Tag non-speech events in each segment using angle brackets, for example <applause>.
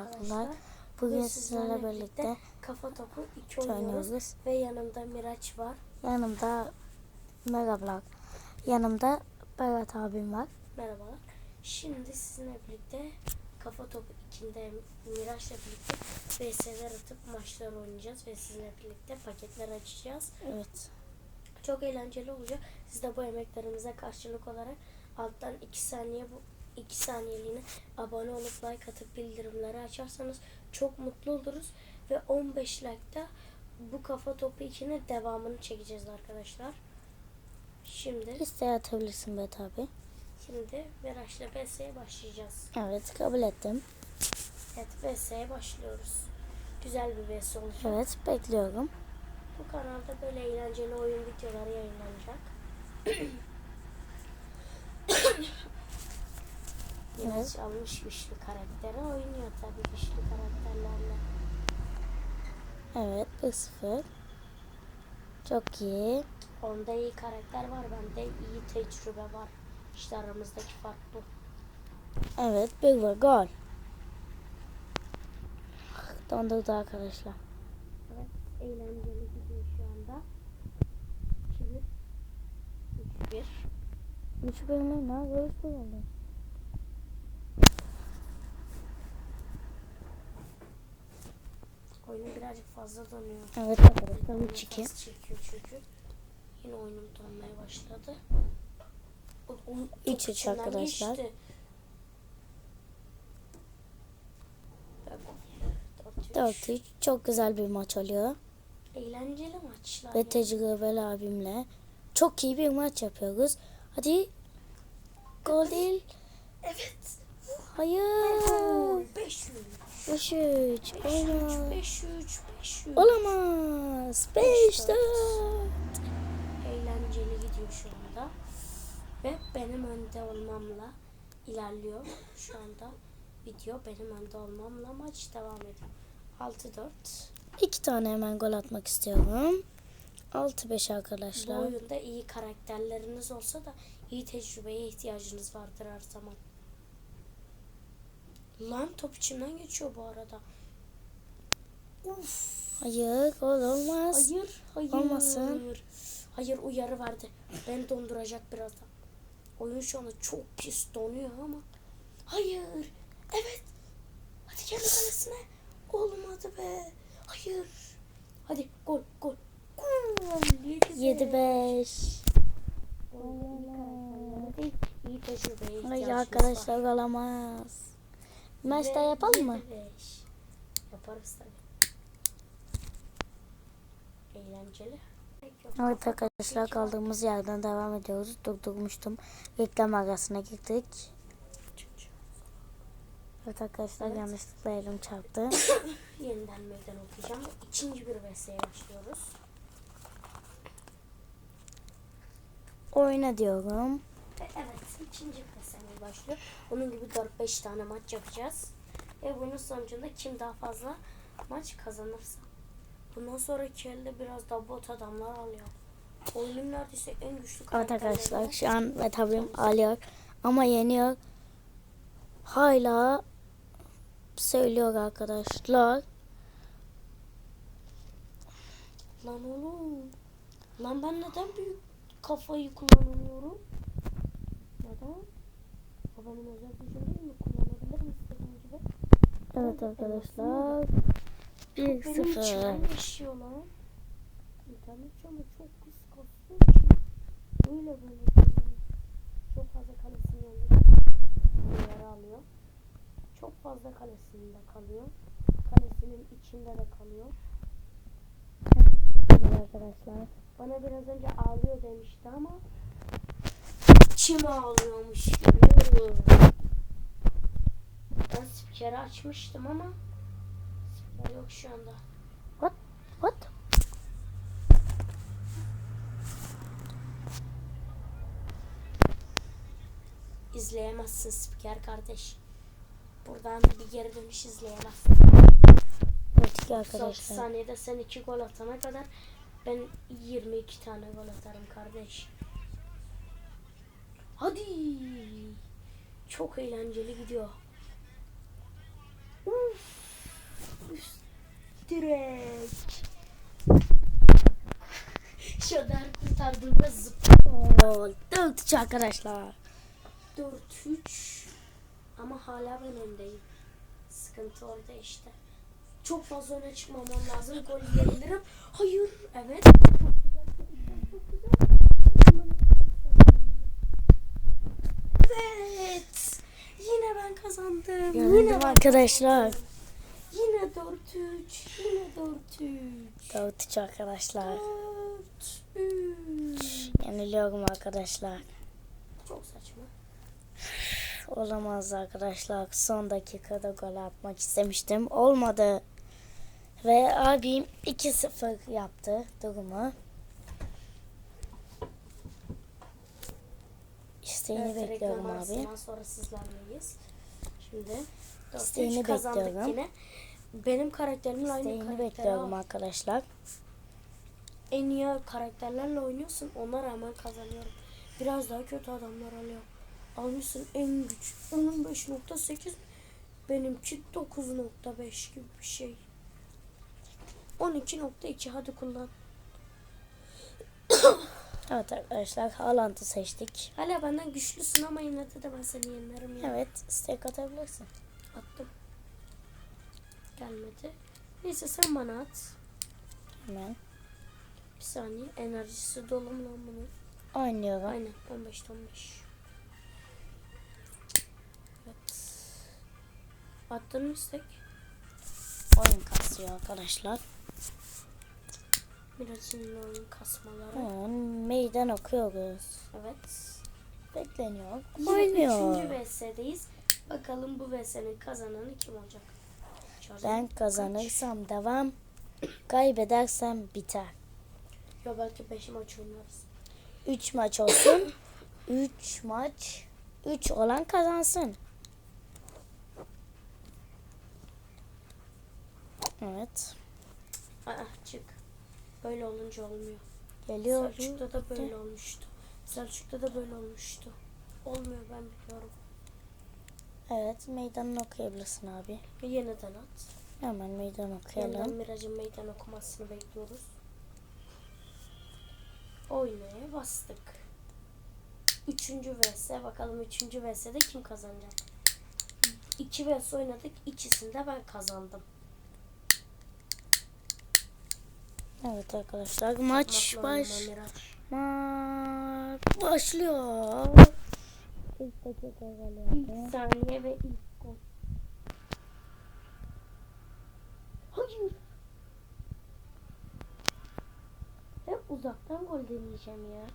Arkadaşlar bugün sizlerle birlikte kafa topu 2 oynuyoruz ve yanımda Miraç var. Yanımda Megablog. Yanımda Berat abim var. Merhabalar. Şimdi sizinle birlikte kafa topu 2'de Miraç'la birlikte VS'ler atıp maçlar oynayacağız ve sizinle birlikte paketler açacağız. Evet. Çok eğlenceli olacak. Siz de bu emeklerimize karşılık olarak alttan 2 saniye bu 2 saniyeliğine abone olup like atıp bildirimleri açarsanız çok mutlu oluruz ve 15 like'da bu kafa topu 2'nin devamını çekeceğiz arkadaşlar. Şimdi İsteğe atabilirsin Berat abi. şimdi Miraç'la VS'ye başlayacağız. Evet kabul ettim. Evet VS'ye başlıyoruz. Güzel bir VS olacak. Evet bekliyorum. Bu kanalda böyle eğlenceli oyun videoları yayınlanacak. <coughs> Biraz almış güçlü karakteri oynuyor tabii güçlü karakterlerle. Evet 1-0. Çok iyi. Onda iyi karakter var, bende iyi tecrübe var. İşte aramızdaki fark bu. Evet bir var gol. Dondurdu arkadaşlar. Evet, eğlenceli gidiyor şu anda. 2-1 3-1 3 bölümü ne? Bir oldu. Oyunum birazcık fazla donuyor. Evet arkadaşlar 3-2. Nefes çekiyor çünkü. Yine oyunum donmaya başladı. O, o, top İç iç arkadaşlar. geçti. Dört, üç. 4-3. Çok güzel bir maç oluyor. Eğlenceli maçlar. ve yani. tecrübeli abimle çok iyi bir maç yapıyoruz. Hadi gol değil. Evet. Hayır. 5-3. 5-3. 5-3. Olamaz. 5-3. 5-3. Olamaz. Beş, 5-4. Eğlenceli gidiyor şu anda. Ve benim önde olmamla ilerliyor şu anda. Video benim önde olmamla maç devam ediyor. 6-4. İki tane hemen gol atmak istiyorum. 6-5 Bu arkadaşlar. oyunda iyi karakterleriniz olsa da iyi tecrübeye ihtiyacınız vardır her zaman. Lan top içimden geçiyor bu arada. Uf. Hayır gol olmaz. Hayır, hayır. Olmasın. Hayır uyarı verdi. Beni donduracak birazdan. Oyun şu anda çok pis donuyor ama. Hayır. Evet. Hadi kendi kalesine. Olmadı be. Hayır. Hadi gol gol. Gol. 7-5. Değil, iyi tecrübeye Hayır ihtiyacınız arkadaşlar olamaz. Maç daha yapalım mı? beş. Yaparız tabii. Eğlenceli. Evet arkadaşlar kaldığımız yerden devam ediyoruz. Durdurmuştum. Reklam arasına gittik. Evet arkadaşlar Evet. yanlışlıkla elim çarptı. <coughs> Yeniden meydan okuyacağım. İkinci bir VS'ye başlıyoruz. Oyna diyorum. İkinci VS'ye başlıyor. Bunun gibi 4-5 tane maç yapacağız. Ve bunun sonucunda kim daha fazla maç kazanırsa. Bundan sonraki elde biraz da bot adamlar alıyor. Oyunun neredeyse en güçlü Evet arkadaşlar şu an ve tabim alıyor. Ama yeniyor. Hala söylüyor arkadaşlar. Lan oğlum. Lan ben neden büyük kafayı kullanamıyorum? O benim özel gücüm değil mi? Kullanabilirim istediğim gibi. Evet arkadaşlar. Benim 1-0. içimden geçiyor lan. İnternet anda çok pis kasıyor ki. Böyle böyle. Çok fazla kalesinin önünde yer alıyor. Çok fazla kalesinde kalıyor. Kalesinin içinde de kalıyor. Evet arkadaşlar. Bana biraz önce ağlıyor demişti ama kim ağlıyormuş görüyorum. Ben spikeri açmıştım ama spiker yok şu anda. What? What? İzleyemezsin spiker kardeş. Buradan bir geri dönüş izleyemezsin. Evet ki 30 arkadaşlar. saniyede sen 2 gol atana kadar ben 22 tane gol atarım kardeş. Hadi. Çok eğlenceli gidiyor. Uf. direkt. Şöder kurtardığımda zıplıyor. 4-3 arkadaşlar. 4-3 ama hala ben öndeyim. Sıkıntı orada işte. Çok fazla öne çıkmamam lazım. Gol yiyebilirim. Hayır. Evet. Çok güzel, çok güzel, çok güzel. Evet. Yine ben kazandım. Yine Yenildim ben arkadaşlar. kazandım. Yine 4-3. Yine 4-3. 4-3 arkadaşlar. 4-3. Yeniliyorum arkadaşlar. Çok saçma. Olamaz arkadaşlar. Son dakikada gol atmak istemiştim. Olmadı. Ve abim 2-0 yaptı durumu. İsteğini Evet, bekliyorum abi. sonra sizlerleyiz. Şimdi 4 İsteğini 3 kazandık bekliyorum. yine. Benim karakterimin aynı İsteğini karakteri bekliyorum al. arkadaşlar. En iyi karakterlerle oynuyorsun. Ona rağmen kazanıyorum. Biraz daha kötü adamlar alıyor. Almışsın en güç 15.8 benimki 9.5 gibi bir şey. 12.2 hadi kullan. Evet arkadaşlar Haaland'ı seçtik. Hala benden güçlüsün ama yine de, ben seni yenerim ya. Evet istek atabilirsin. Attım. Gelmedi. Neyse sen bana at. Hemen Bir saniye. Enerjisi dolu mu lan bunun? oynuyorum. Aynen. 15 15. Evet. Attın mı istek? Oyun kasıyor arkadaşlar. Oyun kasmaları. Hemen meydan okuyoruz. Evet. Bekleniyor. Oynuyor. Üçüncü VS'deyiz. Bakalım bu VS'nin kazananı kim olacak? Charlie. Ben kazanırsam devam. Kaybedersem biter. Yo belki 5 maç oynarız. 3 maç olsun. <coughs> 3 maç. 3 olan kazansın. Evet. Aa, çık. Böyle olunca olmuyor. Geliyor. Selçuk'ta da böyle olmuştu. Selçuk'ta da böyle olmuştu. Olmuyor ben biliyorum. Evet meydanını okuyabilirsin abi. Bir yeniden at. Hemen meydan Yeniden okuyalım. Miraç'ın meydan okumasını bekliyoruz. Oynaya bastık. Üçüncü vs. Bakalım üçüncü vs'de kim kazanacak? İki vs oynadık. İkisinde ben kazandım. Evet arkadaşlar maç baş maç başlıyor. İlk dakika. İlk saniye ve ilk gol. Hayır. Hep uzaktan gol deneyeceğim ya.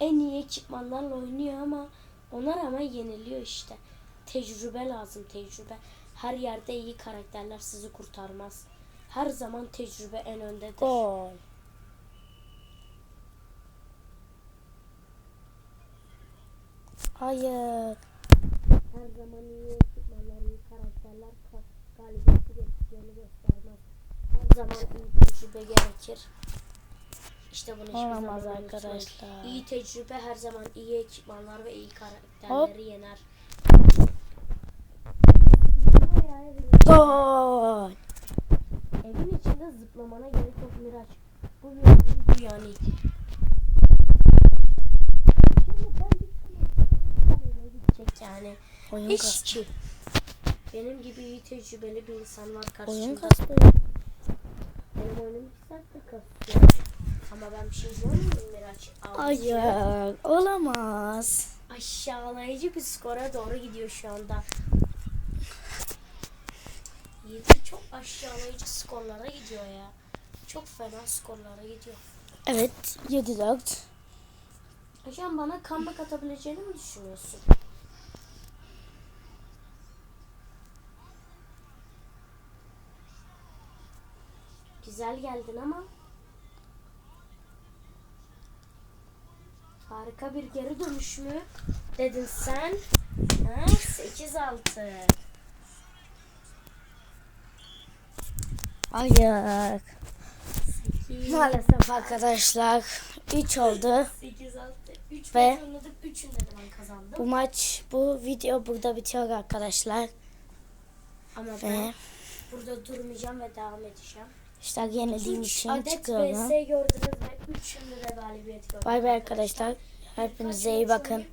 En iyi ekipmanlarla oynuyor ama ona rağmen yeniliyor işte. Tecrübe lazım tecrübe. Her yerde iyi karakterler sizi kurtarmaz. Her zaman tecrübe en öndedir. Gol. Hayır. Her zaman iyi ekipmanlar, iyi karakterler ka- galibiyeti getireceğini göstermez. Her zaman iyi tecrübe gerekir. İşte bunu hiçbir zaman Olamaz unutmayın. arkadaşlar. İyi tecrübe her zaman iyi ekipmanlar ve iyi karakterleri yener. Gol. Evin içinde zıplamana gerek yok Miraç. Bu bir oyun yani. Bir gidecek yani. Oyun kastı. ki. Benim gibi iyi tecrübeli bir insan var Oyun karşımda. kastı. Benim oyunum bir saatte kasıyor. Ama ben bir şey görmüyorum Miraç. Hayır. Olamaz. Aşağılayıcı bir skora doğru gidiyor şu anda. Yiğit çok aşağılayıcı skorlara gidiyor ya. Çok fena skorlara gidiyor. Evet. 7-4. Hocam bana comeback atabileceğini mi düşünüyorsun? Güzel geldin ama harika bir geri dönüş mü dedin sen? Ha, 8-6. Hayır. Maalesef arkadaşlar 3 oldu. 8 6 3 Ve- oynadık. 3'ünde de ben kazandım. Bu maç, bu video burada bitiyor arkadaşlar. Ama Ve ben burada durmayacağım ve devam edeceğim. işte yenildiğim 3 için adet çıkıyorum. BS gördünüz ve 3'ünde de galibiyet gördüm. Bay bay arkadaşlar. Hepinize iyi bakın.